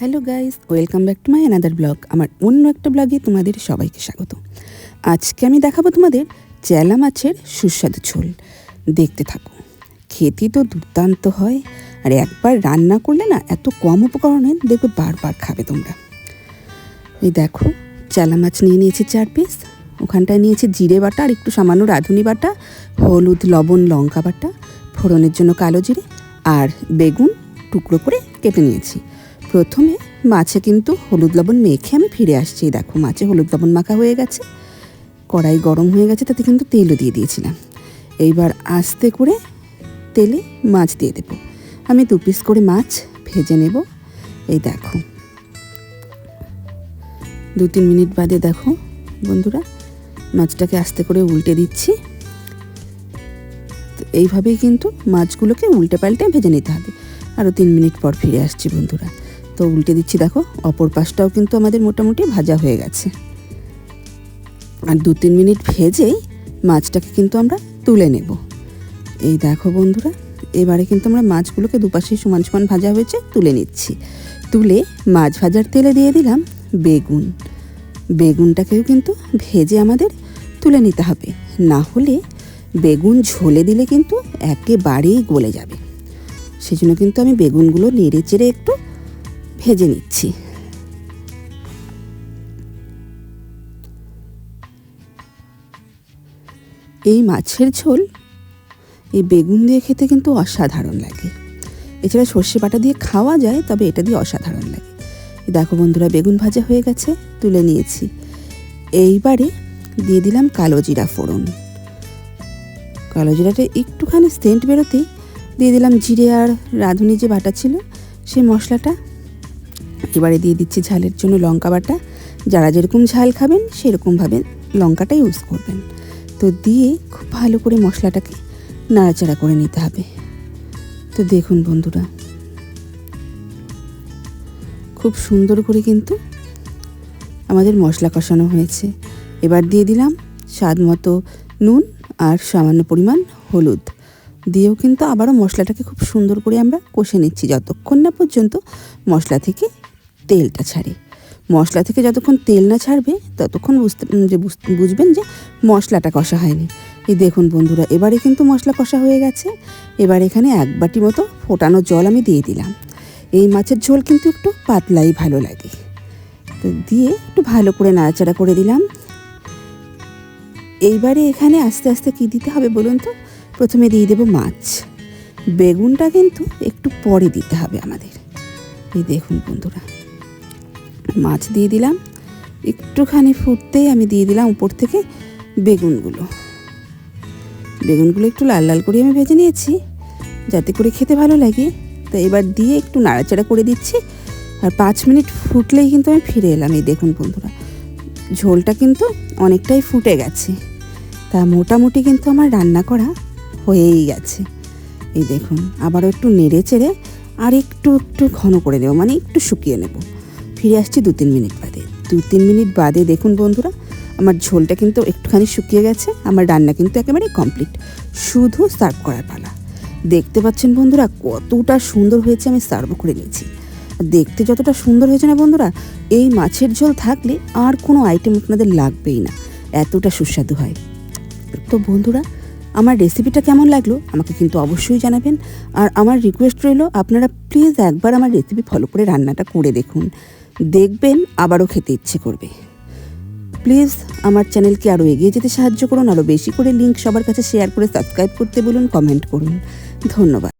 Hello guys, welcome back to my another blog. আমার অন্য একটা ব্লগে তোমাদের সবাইকে স্বাগত। আজকে আমি দেখাবো তোমাদের চেলা মাছের সুস্বাদু ঝোল। দেখতে থাকো, খেতে তো দুর্দান্ত হয়, আর একবার রান্না করলে না এত কম উপকরণে দেখবে বারবার খাবে তোমরা। এই দেখো, চেলা মাছ নিয়ে নিয়েছি চার পিস ওখানটায় নিয়েছি জিরে বাটা আর একটু সামান্য রাঁধুনি বাটা, হলুদ, লবণ, লঙ্কা বাটা, ফোড়নের জন্য কালো জিরে আর বেগুন টুকরো করে কেটে নিয়েছি। প্রথমে মাছে কিন্তু হলুদ লবণ মেখে আমি ফিরে আসছি। দেখো, মাছে হলুদ লবণ মাখা হয়ে গেছে। কড়াই গরম হয়ে গেছে, তাতে কিন্তু তেলও দিয়ে দিয়েছিলাম। এইবার আস্তে করে তেলে মাছ দিয়ে দেবো। আমি দু পিস করে মাছ ভেজে নেব। এই দেখো। দু তিন মিনিট বাদে দেখো, বন্ধুরা, মাছটাকে আস্তে করে উল্টে দিচ্ছি। তো এইভাবেই কিন্তু মাছগুলোকে উল্টে পাল্টে ভেজে নিতে হবে। আরও তিন মিনিট পর ফিরে আসছি, বন্ধুরা। তো উল্টে দিচ্ছি, দেখো। অপর পাশটাও কিন্তু আমাদের মোটামুটি ভাজা হয়ে গেছে। আর দু তিন মিনিট ভেজেই মাছটাকে কিন্তু আমরা তুলে নেব। এই দেখো বন্ধুরা, এবারে কিন্তু আমরা মাছগুলোকে দুপাশে সমান সমান ভাজা হয়েছে, তুলে নিচ্ছি। তুলে মাছ ভাজার তেলে দিয়ে দিলাম বেগুন। বেগুনটাকেও কিন্তু ভেজে আমাদের তুলে নিতে হবে। না হলে বেগুন ঝোলে দিলে কিন্তু একেবারেই গলে যাবে। সেজন্য কিন্তু আমি বেগুনগুলো নেড়ে চেড়ে একটু ভেজে নিচ্ছি। এই মাছের ঝোল, এই বেগুন দিয়ে খেতে কিন্তু অসাধারণ লাগে। এছাড়া সর্ষে বাটা দিয়ে খাওয়া যায়, তবে এটা দিয়ে অসাধারণ লাগে। দেখো বন্ধুরা, বেগুন ভাজা হয়ে গেছে, তুলে নিয়েছি। এইবারে দিয়ে দিলাম কালো জিরা ফোড়ন। কালো জিরাটা একটুখানি সেন্ট বেরোতেই দিয়ে দিলাম জিরে আর রাঁধুনি যে বাটা ছিল, সেই মশলাটা এবারে দিয়ে দিচ্ছি ঝালের জন্য লঙ্কা বাটা। যারা যেরকম ঝাল খাবেন, সেরকমভাবে লঙ্কাটা ইউজ করবেন। তো দিয়ে খুব ভালো করে মশলাটাকে নাড়াচাড়া করে নিতে হবে। তো দেখুন বন্ধুরা, খুব সুন্দর করে কিন্তু আমাদের মশলা কষানো হয়েছে। এবার দিয়ে দিলাম স্বাদ মতো নুন আর সামান্য পরিমাণ হলুদ। দিয়েও কিন্তু আবারও মশলাটাকে খুব সুন্দর করে আমরা কষে নিচ্ছি। যতক্ষণ না পর্যন্ত মশলা থেকে তেলটা ছাড়ে। মশলা থেকে যতক্ষণ তেল না ছাড়বে, ততক্ষণ বুঝতে, যে বুঝবেন যে মশলাটা কষা হয়নি। এই দেখুন বন্ধুরা, এবারে কিন্তু মশলা কষা হয়ে গেছে। এবার এখানে এক বাটি মতো ফোটানো জল আমি দিয়ে দিলাম। এই মাছের ঝোল কিন্তু একটু পাতলাই ভালো লাগে। তো দিয়ে একটু ভালো করে নাড়াচাড়া করে দিলাম। এইবারে এখানে আস্তে আস্তে কি দিতে হবে বলুন তো? প্রথমে দিয়ে দেবো মাছ। বেগুনটা কিন্তু একটু পরে দিতে হবে আমাদের। এই দেখুন বন্ধুরা। মাছ দিয়ে দিলাম। একটুখানি ফুটতেই আমি দিয়ে দিলাম উপর থেকে বেগুনগুলো। বেগুনগুলো একটু লাল লাল করে আমি ভেজে নিয়েছি, যাতে করে খেতে ভালো লাগে। তো এবার দিয়ে একটু নাড়াচাড়া করে দিচ্ছি, আর পাঁচ মিনিট ফুটলেই কিন্তু আমি ফিরে এলাম। এই দেখুন বন্ধুরা, ঝোলটা কিন্তু অনেকটাই ফুটে গেছে। তা মোটামুটি কিন্তু আমার রান্না করা হয়েই গেছে। এই দেখুন, আবারও একটু নেড়ে চেড়ে আর একটু একটু ঘন করে দেবো মানে একটু শুকিয়ে নেব। ফিরে আসছি দু তিন মিনিট বাদে। দু তিন মিনিট বাদে দেখুন বন্ধুরা, আমার ঝোলটা কিন্তু একটুখানি শুকিয়ে গেছে, আমার রান্না কিন্তু একেবারে কমপ্লিট শুধু সার্ভ করার পালা। দেখতে পাচ্ছেন বন্ধুরা, কতটা সুন্দর হয়েছে আমি সার্ভ করে নিয়েছি। দেখতে যতটা সুন্দর হয়েছে না বন্ধুরা, এই মাছের ঝোল থাকলে আর কোনো আইটেম আপনাদের লাগবেই না। এতটা সুস্বাদু হয়। তো বন্ধুরা, আমার রেসিপিটা কেমন লাগল আমাকে কিন্তু অবশ্যই জানাবেন। আর আমার রিকোয়েস্ট রইল, আপনারা প্লিজ একবার আমার রেসিপি ফলো করে রান্নাটা করে দেখুন। দেখবেন, আবারও খেতে ইচ্ছে করবে। প্লিজ, আমার চ্যানেলকে আরও এগিয়ে যেতে সাহায্য করুন, আরও বেশি করে লিঙ্ক সবার কাছে শেয়ার করে সাবস্ক্রাইব করতে বলুন কমেন্ট করুন। ধন্যবাদ।